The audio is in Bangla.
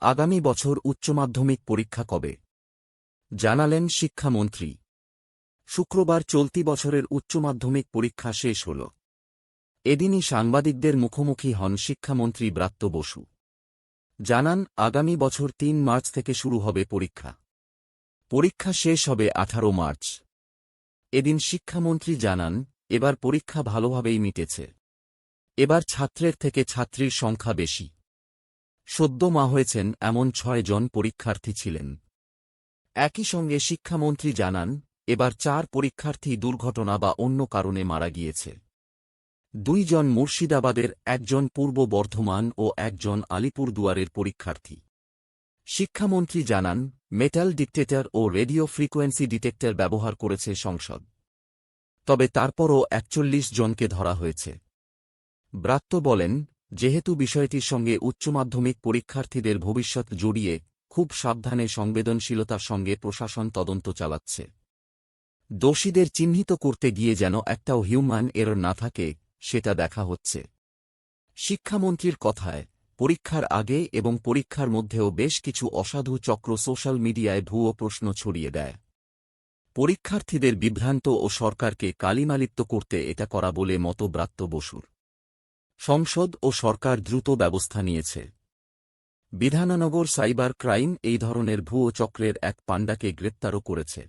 আগামী বছর উচ্চ মাধ্যমিক পরীক্ষা কবে? জানালেন শিক্ষামন্ত্রী। শুক্রবার চলতি বছরের উচ্চ মাধ্যমিক পরীক্ষা শেষ হল। এদিনই সাংবাদিকদের মুখোমুখি হন শিক্ষামন্ত্রী ব্রাত্য বসু। জানান, আগামী বছর তিন মার্চ থেকে শুরু হবে পরীক্ষা। পরীক্ষা শেষ হবে আঠারো মার্চ। এদিন শিক্ষামন্ত্রী জানান, এবার পরীক্ষা ভালোভাবেই মিটেছে। এবার ছাত্রের থেকে ছাত্রীর সংখ্যা বেশি। সদ্য মা হয়েছেন এমন ছয় জন পরীক্ষার্থী ছিলেন। একই সঙ্গে শিক্ষামন্ত্রী জানান, এবার চার পরীক্ষার্থী দুর্ঘটনা বা অন্য কারণে মারা গিয়েছে। দুইজন মুর্শিদাবাদের, একজন পূর্ব বর্ধমান ও একজন আলিপুরদুয়ারের পরীক্ষার্থী। শিক্ষামন্ত্রী জানান, মেটাল ডিটেক্টর ও রেডিও ফ্রিকোয়েন্সি ডিটেক্টর ব্যবহার করেছে সংসদ। তবে তারপরও একচল্লিশ জনকে ধরা হয়েছে। ব্রাত্য বলেন যেহেতু বিষয়টির সঙ্গে উচ্চ মাধ্যমিক পরীক্ষার্থীদের ভবিষ্যৎ জড়িয়ে খুব সাবধানে সংবেদনশীলতার সঙ্গে প্রশাসন তদন্ত চালাচ্ছে। দোষীদের চিহ্নিত করতে গিয়ে যেন একটাও হিউম্যান এরর না থাকে, সেটা দেখা হচ্ছে। শিক্ষামন্ত্রীর কথায়, পরীক্ষার আগে এবং পরীক্ষার মধ্যেও বেশ কিছু অসাধু চক্র সোশ্যাল মিডিয়ায় ভুয়ো প্রশ্ন ছড়িয়ে দেয়। পরীক্ষার্থীদের বিভ্রান্ত ও সরকারকে কালিমালিপ্ত করতে এটা করা বলে মত ব্রাত্য বসুর। সংসদ ও সরকার দ্রুত ব্যবস্থা নিয়েছে। বিধাননগর সাইবার ক্রাইম এই ধরনের ভুয়ো চক্রের এক পাণ্ডাকে গ্রেপ্তারও করেছে।